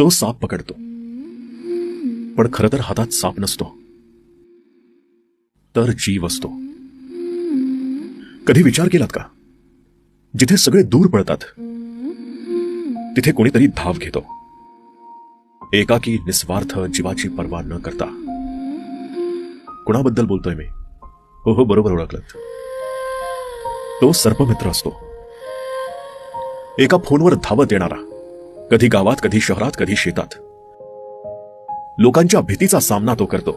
तो साप पकडतो पण खरं तर हातात साप नसतो। तर जीव असतो। कधी विचार केलात का? जिथे सगळे दूर पळतात, तिथे कोणीतरी धाव घेतो। एकाकी निस्वार्थ जीवाची पर्वा न करता। कुणाबद्दल बोलतोय मी? हो हो, बरोबर ओळखलत तो सर्पमित्र असतो। एका फोनवर धावत येणारा। कधी गावात कधी शहरात कधी शेतात. लोकांच्या भीतीचा सामना तो करतो.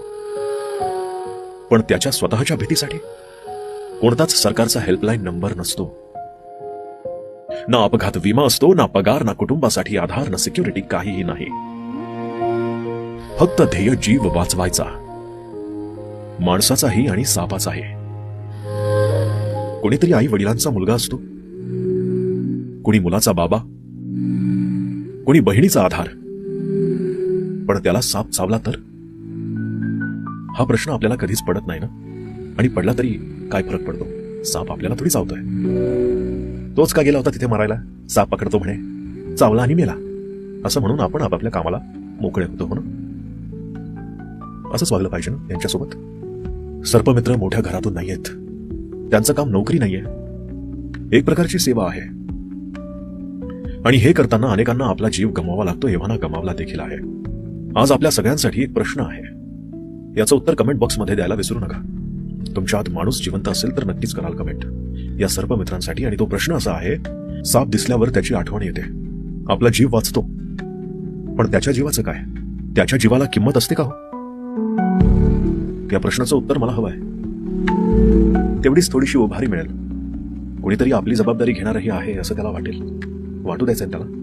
पण त्याच्या स्वतःच्या भीतीसाठी? कोणताच सरकारचा हेल्पलाईन नंबर नसतो. ना अपघात विमा असतो ना पगार ना कुटुंबासाठी आधार ना सिक्युरिटी काहीही नाही. फक्त ध्येय जीव वाचवायचा. माणसाचाही आणि सापाचाही. कोणीतरी आई वडिलांचा मुलगा असतो. कोणी मुलाचा बाबा. कोणी बहिणीचा आधार? पण त्याला साप चावला तर? हा प्रश्न आपल्याला कधीच पडत नाही ना? आणि पडला तरी काय फरक पडतो? साप आपल्याला थोडी चावतोय. तोच का गेला होता तिथे मारायला? साप पकडतो म्हणे. चावला आणि मेला. असं म्हणून आपण आपापल्या कामाला मोकळे होतो हो म्हणून असंच वागलं पाहिजे ना यांच्यासोबत? सर्पमित्र मोठ्या घरातून नाहीयेत. त्यांचं काम नोकरी नाहीये. एक प्रकारची सेवा आहे. आणि हे करताना अनेकांना आपला जीव गमवावा लागतो एव्हाना गमावला देखील आहे. आज आपल्या सगळ्यांसाठी एक प्रश्न आहे. याचं उत्तर कमेंट बॉक्समध्ये द्यायला विसरू नका. तुमच्या आत माणूस जिवंत असेल तर नक्कीच कराल कमेंट या सर्व मित्रांसाठी आणि तो प्रश्न असा आहे साप दिसल्यावर त्याची आठवण येते. आपला जीव वाचतो. पण त्याच्या जीवाचं काय? त्याच्या जीवाला किंमत असते का हो? या प्रश्नाचं उत्तर मला हवं आहे. तेवढीच थोडीशी उभारी मिळेल. कोणीतरी आपली जबाबदारी घेणारही आहे असं त्याला वाटेल. One two nine സെന്റാണ്